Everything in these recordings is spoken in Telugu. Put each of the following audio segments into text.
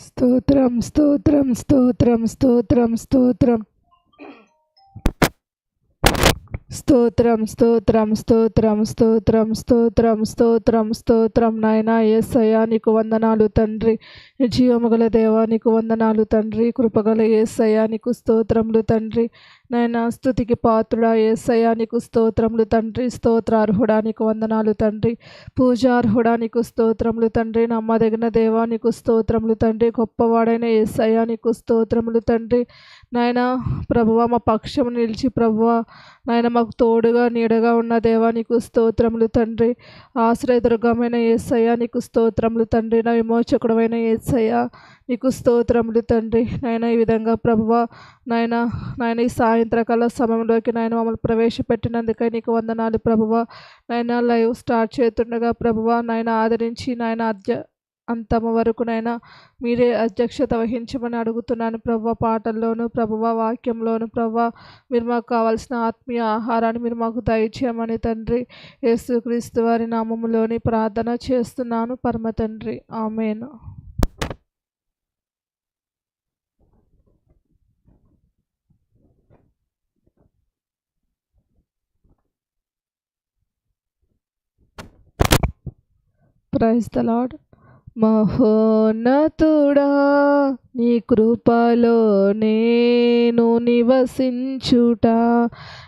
స్తోత్రం స్తోత్రం స్తోత్రం స్తోత్రం స్తోత్రం. స్తోత్రం స్తోత్రం స్తోత్రం స్తోత్రం స్తోత్రం స్తోత్రం స్తోత్రం. నాయన ఏసయ్యా నీకు వందనాలు తండ్రి. జీవముగల దేవా నీకు వందనాలు తండ్రి. కృపగల ఏసయ్యా నీకు స్తోత్రములు తండ్రి. నాయన స్థుతికి పాత్రుడా ఏసయ్యా నీకు స్తోత్రములు తండ్రి స్తోత్రార్హుడా నీకు వందనాలు తండ్రి. పూజార్హుడా నీకు స్తోత్రములు తండ్రి. నమ్మదగిన దేవా నీకు స్తోత్రములు తండ్రి. గొప్పవాడైన ఏసయ్యా నీకు స్తోత్రములు తండ్రి. నాయన ప్రభువ మా పక్షము నిలిచి ప్రభువ. నాయన మాకు తోడుగా నీడగా ఉన్న దేవా నీకు స్తోత్రములు తండ్రి. ఆశ్రయదుర్గమైన ఏసయ్యా నీకు స్తోత్రములు తండ్రి. నా విమోచకుడమైన ఏసయ్యా నీకు స్తోత్రములు తండ్రి. నాయన ఈ విధంగా ప్రభువ నాయన నాయన ఈ సాయంత్రకాల సమయంలోకి నాయన మమ్మల్ని ప్రవేశపెట్టినందుకై నీకు వందనాలు ప్రభువ. నాయన లైవ్ స్టార్ట్ చేస్తుండగా ప్రభువ నాయన ఆదరించి నాయన అధ్య అంతమ వరకు నైనా మీరే అధ్యక్షత వహించమని అడుగుతున్నాను ప్రభు పాటల్లోనూ ప్రభువ వాక్యంలోను ప్రభు మీరు మాకు కావాల్సిన ఆత్మీయ ఆహారాన్ని మీరు మాకు దయచేయమని తండ్రి. యేసుక్రీస్తు వారి నామములోని ప్రార్థన చేస్తున్నాను పరమ తండ్రి. ఆమెను. ప్రైజ్ ద లాడ్ మహోన్నతుడా నీ కృపలో నేను నివసించుట.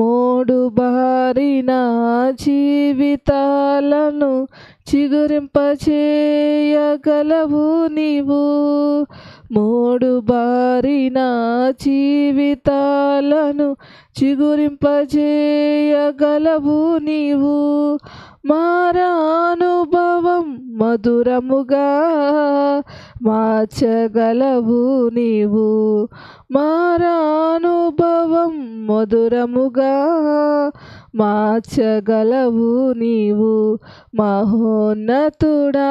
మోడు బారిన జీవితాలను చిగురింపచేయగలవు నీవు. మోడు బారిన జీవితాలను చిగురింపజేయగలవు నీవు. మారానుభవం మధురముగా మార్చగలవు నీవు. మారానుభవం మధురముగా మార్చగలవు నీవు. మహోన్నతుడా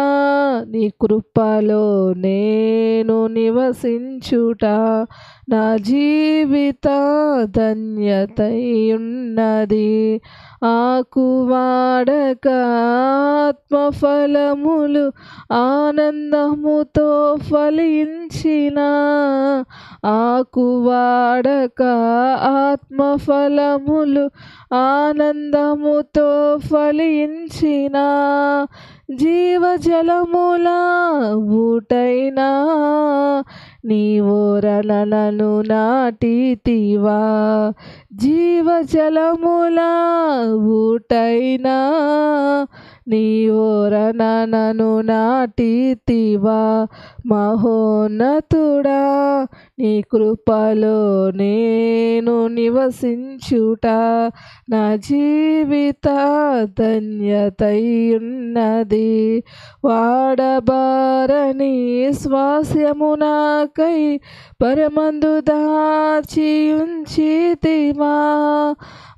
నీ కృపలో నేను నివసించుట. నా జీవిత ధన్యతయున్నది. ఆకువాడక ఆత్మఫలములు ఆనందముతో ఫలించిన. ఆకువాడక ఆత్మఫలములు ఆనందముతో ఫలించిన జీవజలముల ఊటైనా నీవోరలను నాటితివా. జీవజలముల ఊటైనా నీవోరనను నాటితివా మహోన్నతుడా నీ కృపలో నేను నివసించుట నా జీవిత ధన్యతయున్నది వాడబారని శ్వాసమునాకై పరమందు దాచి ఉంచితివా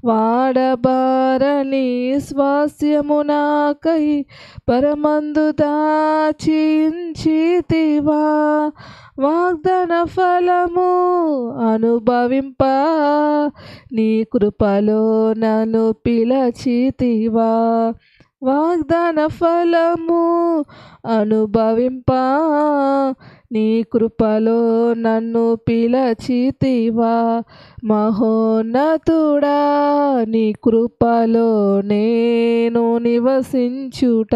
వాడబారని స్వాస్యమునాకై పరమందు దాచించితివా. వాగ్దాన ఫలము అనుభవింప నీ కృపలో నన్ను పిలచితివా. వాగ్దాన ఫలము అనుభవింప నీ కృపలో నన్ను పిలచితివా. మహోన్నతుడా నీ కృపలో నేను నివసించుట.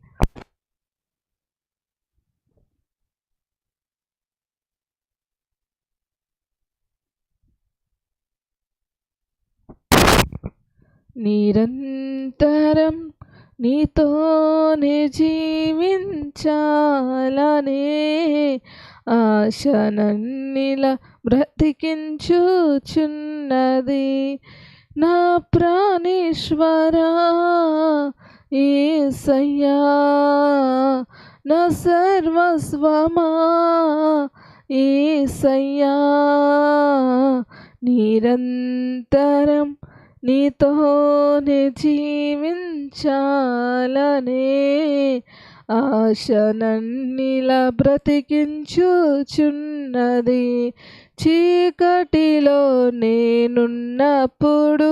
నిరంతరం నీతోనే జీవించాలనే ఆశ నన్నిలా బ్రతికించుచున్నది నా ప్రాణేశ్వరా. ఏసయ్యా నా సర్వస్వమా? ఏసయ్యా నిరంతరం నీతోనే జీవించాలనే ఆశనన్నిలా బ్రతికించుచున్నది. చీకటిలో నేనున్నప్పుడు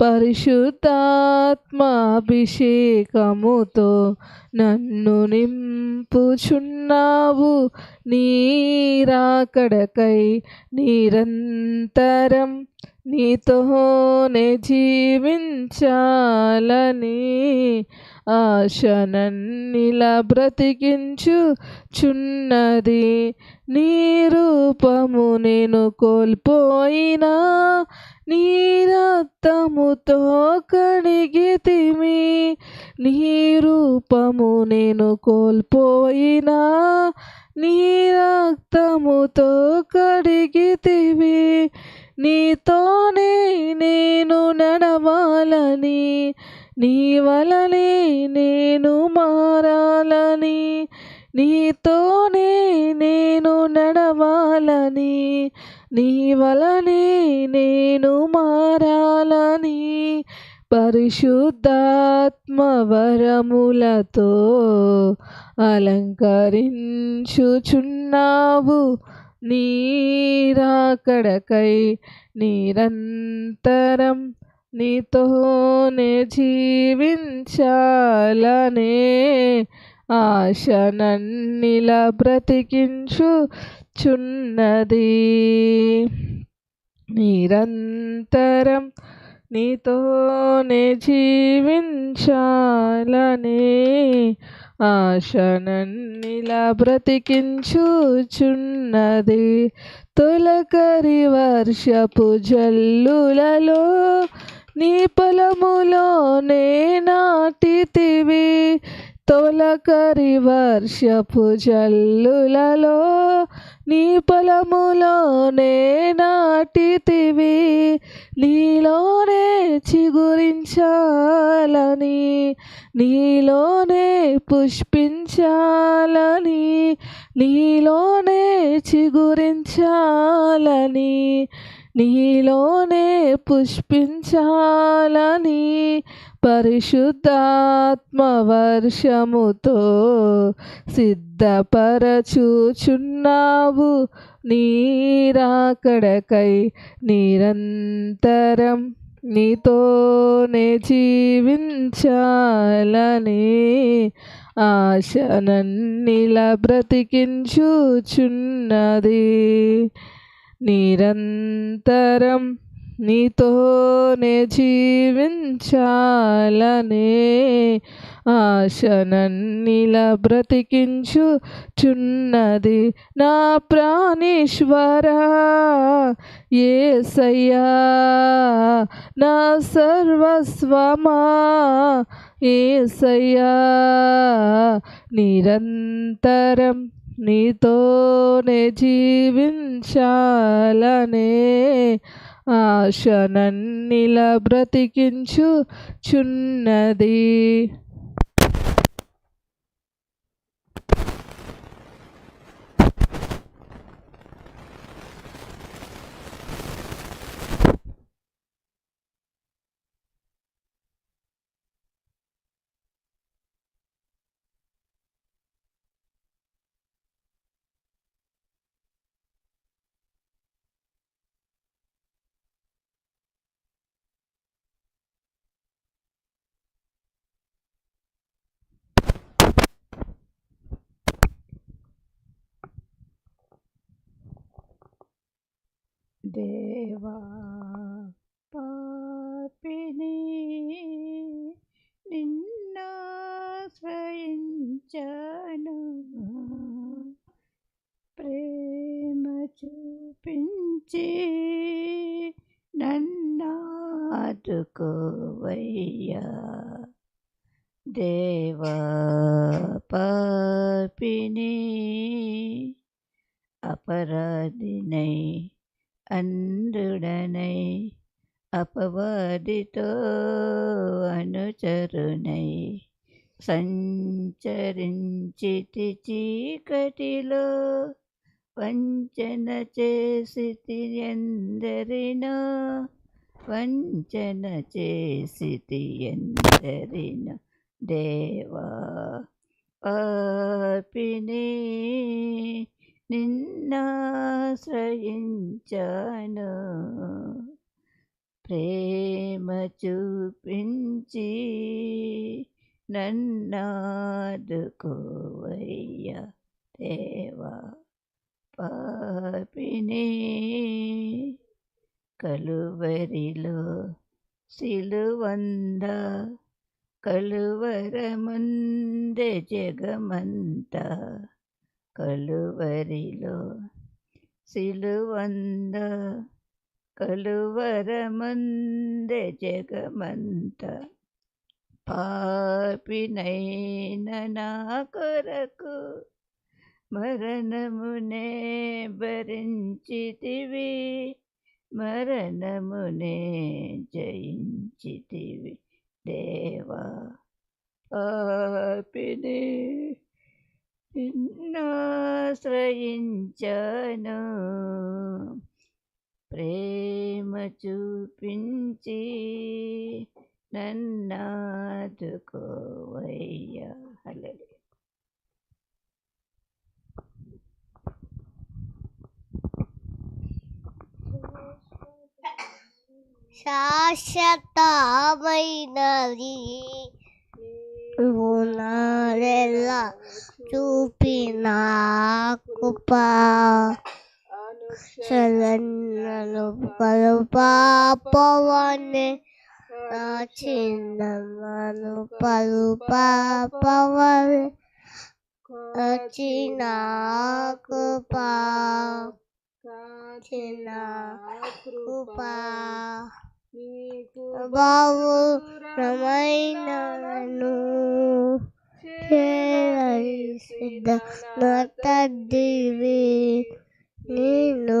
పరిశుద్ధాత్మాభిషేకముతో నన్ను నింపుచున్నావు. నీరాకడకై నిరంతరం నీతోనే జీవించాలని ఆశనన్నిలా బ్రతికించు చున్నది నీ రూపము నేను కోల్పోయినా నీ రక్తముతో కడిగితిమి నీ రూపము నేను కోల్పోయినా నీ రక్తముతో కడిగితివి నీతోనే నేను నడవాలని నీ వలనే నేను మారాలని నీతోనే నేను నడవాలని నీ వలనే నేను మారాలని పరిశుద్ధాత్మ వరములతో అలంకరించుచున్నావు నీరాకడకై నిరంతరం నీతోనే జీవించాలనే ఆశనన్నిలా బ్రతికించు. చున్నది. నిరంతరం నీతోనే జీవించాలనే ఆశనన్నిలా బ్రతికించుచున్నది తొలకరి వర్షపు జల్లులలో నీ పొలములోనే నాటితివి. తొలకరి వర్షపు జల్లులలో నీ పొలములోనే నాటితివి. నీలోనే చిగురించాలని నీలోనే పుష్పించాలని నీలోనే చిగురించాలని. నీలోనే పుష్పించాలని పరిశుద్ధాత్మ వర్షముతో సిద్ధపరచుచున్నావు. నీరాకడకై నిరంతరం నీతోనే జీవించాలని ఆశ ఆశనన్నిలా బ్రతికించుచున్నది. నిరంతరం నీతోనే జీవించాలనే ఆశనన్నిలా బ్రతికించుచున్నది నా ప్రాణేశ్వరా ఏసయ్యా నా సర్వస్వమా ఏసయ్యా. నిరంతరం నీతోనే జీవించాలనే ఆశనన్నిలా బ్రతికించు చున్నది దేవా పాపిని నిన్నాశ్రయించను ప్రేమ చూపించి నన్నాదుకోవయ్యా దేవా పాపిని అపరాధినై అంధుడనై అపవాదితో అనుచరునై సంచరించితి చీకటిలో వంచన చేసితి ఎందరినో వంచన చేసితి ఎందరినో దేవా పాపిని నిన్నాశ్రయించాను ప్రేమ చూపించి నన్నాదుకోవయ్యా దేవా పాపిని కలువరిలో సిలువంద కలువరముందె జగమంతా కలువరిలో సిలువంద కలువరముందే జగమంత. పాపినైన నా కొరకు మరణమునే భరించితివి మరణమునే జయించితివి. దేవా పాపిని నిన్నాశ్రయించను ప్రేమ చూపించి నన్నాదుకోవయ్యా హల్లెలూయా. శాశ్వతమైనది. నారెల్లా చూపిన కృపా శరణను పలు పాపవనే నా చిన్నను పలు పాపవనే వచ్చిన కృపా చిన్న కృపా బావు రమైనను. చేసిన నా తండ్రివి నేను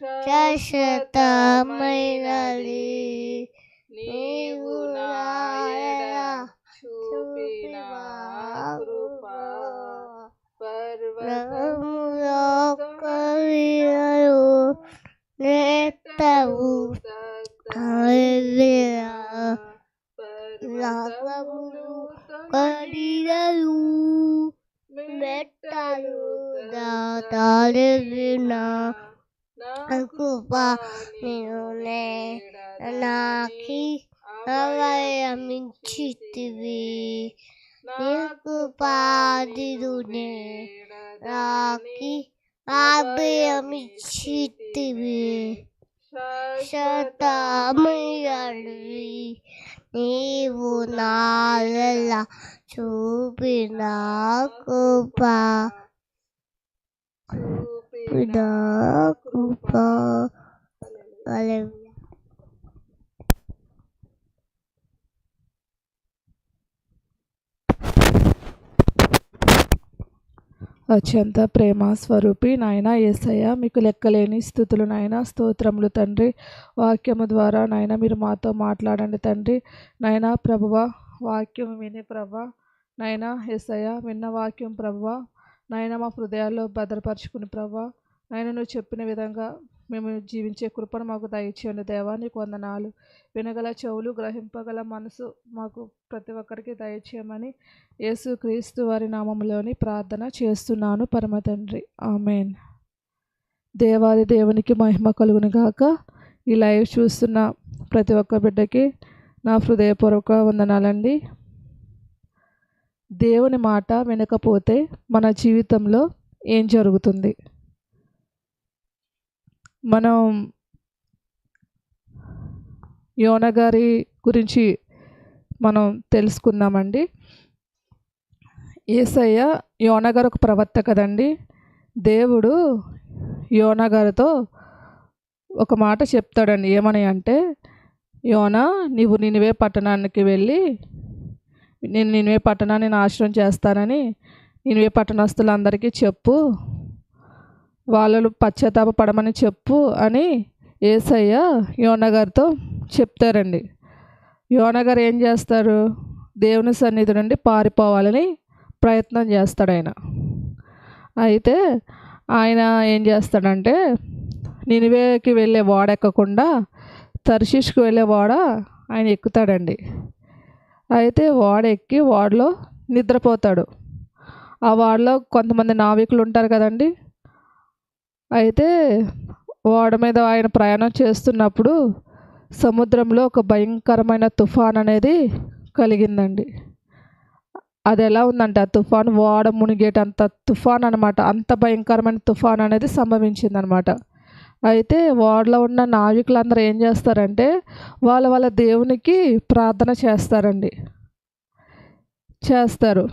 శాశ్వతమైనది నీవు చూపిన కృపా పర్వతములో నేతవు రాగములు కడియలు మెట్టలు దాతాలిన కృప నిన్నే నాకి అవయమించితివి నీకు పాదిరునే నాకి అభయమిచ్చితివి మియలి నీవు నాల చూపిన కృప చూపిన కృప హల్లెలూయా అత్యంత ప్రేమ స్వరూపి నాయన యేసయ్య మీకు లెక్కలేని స్థుతులు నాయన స్తోత్రములు తండ్రి. వాక్యము ద్వారా నాయన మీరు మాతో మాట్లాడండి తండ్రి. నాయన ప్రభువ వాక్యం విని ప్రభ. నాయన యేసయ్య విన్న వాక్యం ప్రభువ నాయన మా హృదయాల్లో భద్రపరుచుకుని ప్రభ. నాయన నువ్వు చెప్పిన విధంగా మేము జీవించే కృపను మాకు దయచేయండి. దేవానికి వందనాలు. వినగల చెవులు గ్రహింపగల మనసు మాకు ప్రతి ఒక్కరికి దయచేయమని యేసు క్రీస్తు వారి నామంలోని ప్రార్థన చేస్తున్నాను. పరమ తండ్రి. ఆమెన్. దేవాది దేవునికి మహిమ కలుగును గాక. ఈ లైవ్ చూస్తున్న ప్రతి ఒక్క బిడ్డకి నా హృదయపూర్వక వందనాలండి. దేవుని మాట వినకపోతే మన జీవితంలో ఏం జరుగుతుంది? మనం యోన గారి గురించి మనం తెలుసుకుందామండి. ఏసయ్య యోన గారు ఒక ప్రవక్త కదండి. దేవుడు యోన గారితో ఒక మాట చెప్తాడండి. ఏమని అంటే యోన నీవు నినివే పట్టణానికి వెళ్ళి నేను నినివే పట్టణాన్ని నాశనం చేస్తానని నినివే పట్టణస్తులందరికీ చెప్పు. వాళ్ళు పశ్చాత్తాప పడమని చెప్పు అని ఏసయ్య యోనగారితో చెప్తారండి. యోనగారు ఏం చేస్తారు? దేవుని సన్నిధి నుండి పారిపోవాలని ప్రయత్నం చేస్తాడు ఆయన. అయితే ఆయన ఏం చేస్తాడంటే నినివేకి వెళ్ళే వాడ ఎక్కకుండా తర్షిష్కి వెళ్ళే వాడ ఆయన ఎక్కుతాడండి. అయితే వాడ ఎక్కి వాడలో నిద్రపోతాడు. ఆ వాడలో కొంతమంది నావికులు ఉంటారు కదండి అయితే ఓడ మీద ఆయన ప్రయాణం చేస్తున్నప్పుడు సముద్రంలో ఒక భయంకరమైన తుఫాన్ అనేది కలిగిందండి. అది ఎలా ఉందంటే ఆ తుఫాన్ ఓడ మునిగేటంత తుఫాన్ అనమాట అంత భయంకరమైన తుఫాన్ అనేది సంభవించింది అనమాట అయితే ఓడలో ఉన్న నావికులందరూ ఏం చేస్తారంటే వాళ్ళ వాళ్ళ దేవునికి ప్రార్థన చేస్తారండి. చేస్తారు.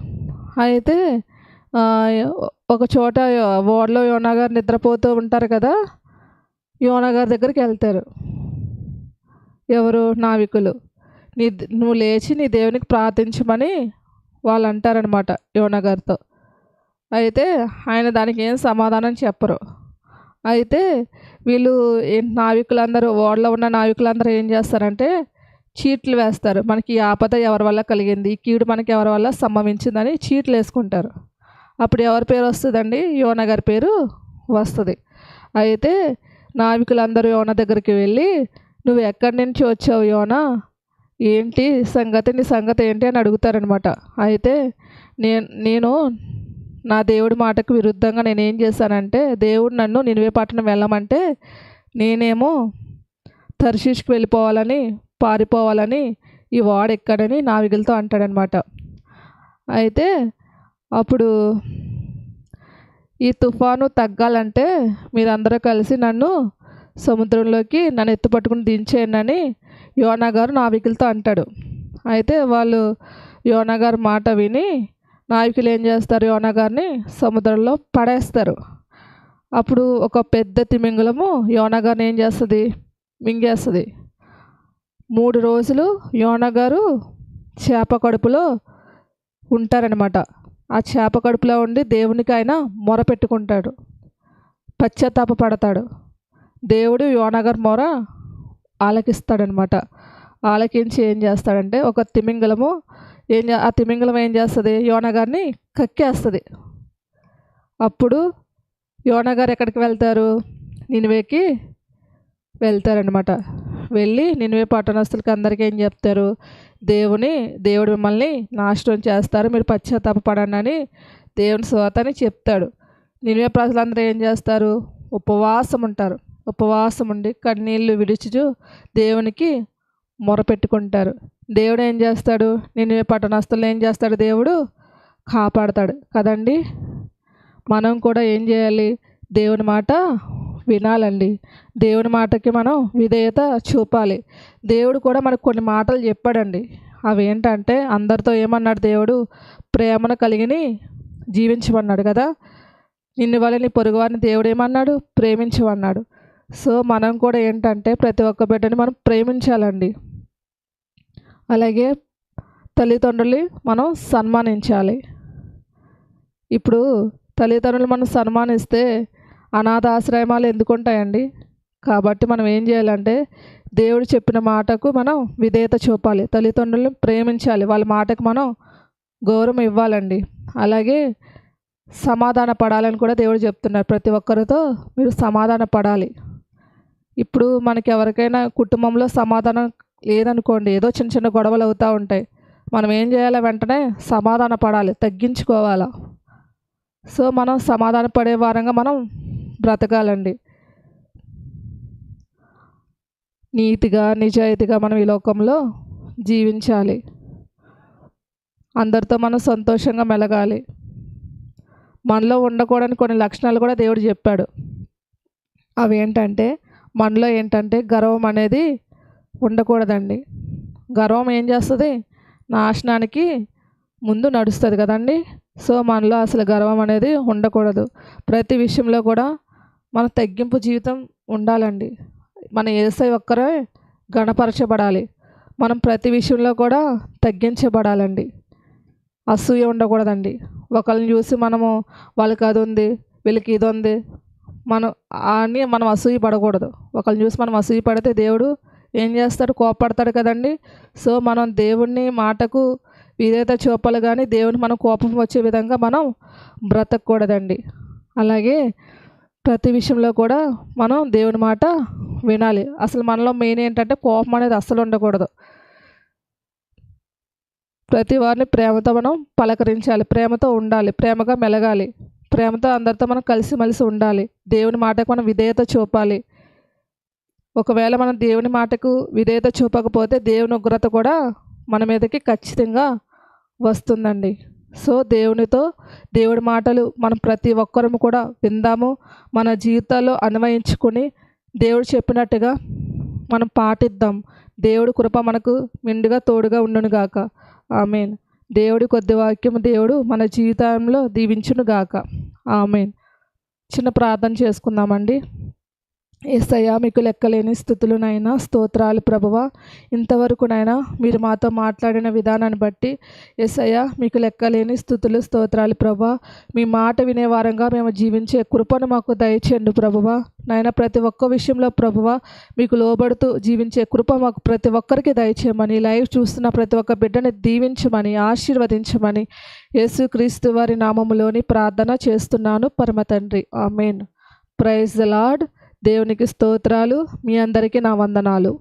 అయితే ఒక చోట ఓడలో యోనా గారు నిద్రపోతూ ఉంటారు కదా యోనా గారి దగ్గరికి వెళ్తారు. ఎవరు? నావికులు. నీ నువ్వు లేచి నీ దేవునికి ప్రార్థించమని వాళ్ళు అంటారనమాట యోనా గారితో. అయితే ఆయన దానికి ఏం సమాధానం చెప్పరు. అయితే వీళ్ళు నావికులందరూ ఓడలో ఉన్న నావికులందరూ ఏం చేస్తారంటే చీట్లు వేస్తారు. మనకి ఈ ఆపద ఎవరి వల్ల కలిగింది? ఈ కీడు మనకి ఎవరి వల్ల సంభవించిందని చీట్లు వేసుకుంటారు. అప్పుడు ఎవరి పేరు వస్తుందండి? యోన గారి పేరు వస్తుంది. అయితే నావికులందరూ యోన దగ్గరికి వెళ్ళి నువ్వు ఎక్కడి నుంచి వచ్చావు యోన? ఏంటి సంగతి? నీ సంగతి ఏంటి? అని అడుగుతారనమాట. అయితే నేను నేను నా దేవుడి మాటకు విరుద్ధంగా నేనేం చేశానంటే దేవుడు నన్ను నినివే పట్టణం వెళ్ళమంటే నేనేమో తర్షీష్కి వెళ్ళిపోవాలని పారిపోవాలని ఈ వాడు ఎక్కడని నావికులతో అంటాడనమాట. అయితే అప్పుడు ఈ తుఫాను తగ్గాలంటే మీరందరూ కలిసి నన్ను సముద్రంలోకి నన్ను ఎత్తుపట్టుకుని దించేయండి అని యోనా గారు నావికులతో అంటాడు. అయితే వాళ్ళు యోనా గారి మాట విని నావికులు ఏం చేస్తారు? యోనా గారిని సముద్రంలో పడేస్తారు. అప్పుడు ఒక పెద్ద తిమింగలము యోనా గారిని ఏం చేస్తుంది? మింగేస్తుంది. మూడు రోజులు యోనా గారు చేప కడుపులో ఉంటారనమాట ఆ చేప కడుపులో ఉండి దేవునికి ఆయన మొరపెట్టుకుంటాడు. పశ్చాత్తాప పడతాడు దేవుడు యోనగర్ మొర ఆలకిస్తాడనమాట. ఆలకించి ఏం చేస్తాడంటే ఒక తిమింగలము ఏం ఆ తిమింగలం ఏం చేస్తుంది? యోనగారిని కక్కేస్తుంది. అప్పుడు యోనగారు ఎక్కడికి వెళ్తారు? నినివేకి వెళ్తారనమాట. వెళ్ళి నినివే పట్టణస్తులకి అందరికీ ఏం చెప్తారు? దేవుని దేవుడు మిమ్మల్ని నాశనం చేస్తారు మీరు పశ్చాత్తాప పడండి అని దేవుని స్వాతని చెప్తాడు. నినివే ప్రజలందరూ ఏం చేస్తారు? ఉపవాసం ఉంటారు. ఉపవాసం ఉండి కన్నీళ్ళు విడిచుచు దేవునికి మొరపెట్టుకుంటారు దేవుడు ఏం చేస్తాడు? నిన్వే పట్టణస్తులను ఏం చేస్తాడు? దేవుడు కాపాడతాడు. కదండి? మనం కూడా ఏం చేయాలి? దేవుని మాట వినాలండి. దేవుని మాటకి మనం విధేయత చూపాలి. దేవుడు కూడా మనకు కొన్ని మాటలు చెప్పాడండి. అవి ఏంటంటే అందరితో ఏమన్నాడు దేవుడు? ప్రేమను కలిగిని జీవించమన్నాడు కదా. నిన్ను వల్ల నీ పొరుగువారిని దేవుడు ఏమన్నాడు? ప్రేమించమన్నాడు. సో మనం కూడా ఏంటంటే ప్రతి ఒక్క బిడ్డని మనం ప్రేమించాలండి. అలాగే తల్లిదండ్రుల్ని మనం సన్మానించాలి. ఇప్పుడు తల్లిదండ్రులు మనం సన్మానిస్తే అనాథాశ్రమాలు ఎందుకు ఉంటాయండి కాబట్టి మనం ఏం చేయాలంటే దేవుడు చెప్పిన మాటకు మనం విధేయత చూపాలి. తల్లిదండ్రులను ప్రేమించాలి. వాళ్ళ మాటకు మనం గౌరవం ఇవ్వాలండి. అలాగే సమాధాన పడాలని కూడా దేవుడు చెప్తున్నారు. ప్రతి ఒక్కరితో మీరు సమాధాన పడాలి. ఇప్పుడు మనకి ఎవరికైనా కుటుంబంలో సమాధానం లేదనుకోండి ఏదో చిన్న చిన్న గొడవలు అవుతూ ఉంటాయి. మనం ఏం చేయాలి? వెంటనే సమాధాన పడాలి. తగ్గించుకోవాలా? సో మనం సమాధాన పడే వారంగా మనం బ్రతకాలండి. నీతిగా నిజాయితీగా మనం ఈ లోకంలో జీవించాలి. అందరితో మనం సంతోషంగా మెలగాలి. మనలో ఉండకూడని కొన్ని లక్షణాలు కూడా దేవుడు చెప్పాడు. అవి ఏంటంటే మనలో ఏంటంటే గర్వం అనేది ఉండకూడదండి. గర్వం ఏం చేస్తుంది? నాశనానికి ముందు నడుస్తుంది కదండి. సో మనలో అసలు గర్వం అనేది ఉండకూడదు. ప్రతి విషయంలో కూడా మన తగ్గింపు జీవితం ఉండాలండి. మన ఏసై ఒక్కరే గణపరచబడాలి. మనం ప్రతి విషయంలో కూడా తగ్గించబడాలండి. అసూయ ఉండకూడదండి. ఒకరిని చూసి మనము వాళ్ళకి అది ఉంది వీళ్ళకి ఇది ఉంది మనం అని మనం అసూయ పడకూడదు. ఒకరిని చూసి మనం అసూయ పడితే దేవుడు ఏం చేస్తాడు? కోపడతాడు కదండి. సో మనం దేవుణ్ణి మాటకు విధేత చూపాలి కానీ దేవుని మనం కోపం వచ్చే విధంగా మనం బ్రతకూడదండి అలాగే ప్రతి విషయంలో కూడా మనం దేవుని మాట వినాలి. అసలు మనలో మెయిన్ ఏంటంటే కోపం అనేది అస్సలు ఉండకూడదు. ప్రతి వారిని ప్రేమతో మనం పలకరించాలి. ప్రేమతో ఉండాలి. ప్రేమగా మెలగాలి. ప్రేమతో అందరితో మనం కలిసిమెలిసి ఉండాలి. దేవుని మాటకు మనం విధేయత చూపాలి. ఒకవేళ మనం దేవుని మాటకు విధేయత చూపకపోతే దేవుని ఉగ్రత కూడా మన మీదకి ఖచ్చితంగా వస్తుందండి. సో దేవునితో దేవుడి మాటలు మనం ప్రతి ఒక్కరము కూడా విందాము. మన జీవితాల్లో అన్వయించుకొని దేవుడు చెప్పినట్టుగా మనం పాటిద్దాం. దేవుడి కృప మనకు మిండుగా తోడుగా ఉండునుగాక ఆమెన్. దేవుడి కొద్ది వాక్యం దేవుడు మన జీవితంలో దీవించును గాక. ఆమెన్. చిన్న ప్రార్థన చేసుకుందామండి. ఏసయ్యా మీకు లెక్కలేని స్థుతులునైనా స్తోత్రాలు ప్రభువ. ఇంతవరకునైనా మీరు మాతో మాట్లాడిన విధానాన్ని బట్టి ఏసయ్యా మీకు లెక్కలేని స్థుతులు స్తోత్రాలు ప్రభా మీ మాట వినేవారంగా మేము జీవించే కృపను మాకు దయచేయండి ప్రభువ. నాయన ప్రతి ఒక్క విషయంలో ప్రభువ మీకు లోబడుతూ జీవించే కృప మాకు ప్రతి ఒక్కరికి దయచేయమని లైవ్ చూస్తున్న ప్రతి ఒక్క బిడ్డని దీవించమని ఆశీర్వదించమని యేసుక్రీస్తు వారి నామములోని ప్రార్థన చేస్తున్నాను పరమ తండ్రి. ఆమెన్. Praise the Lord. దేవునికి స్తోత్రాలు. మీ అందరికీ నా వందనాలు.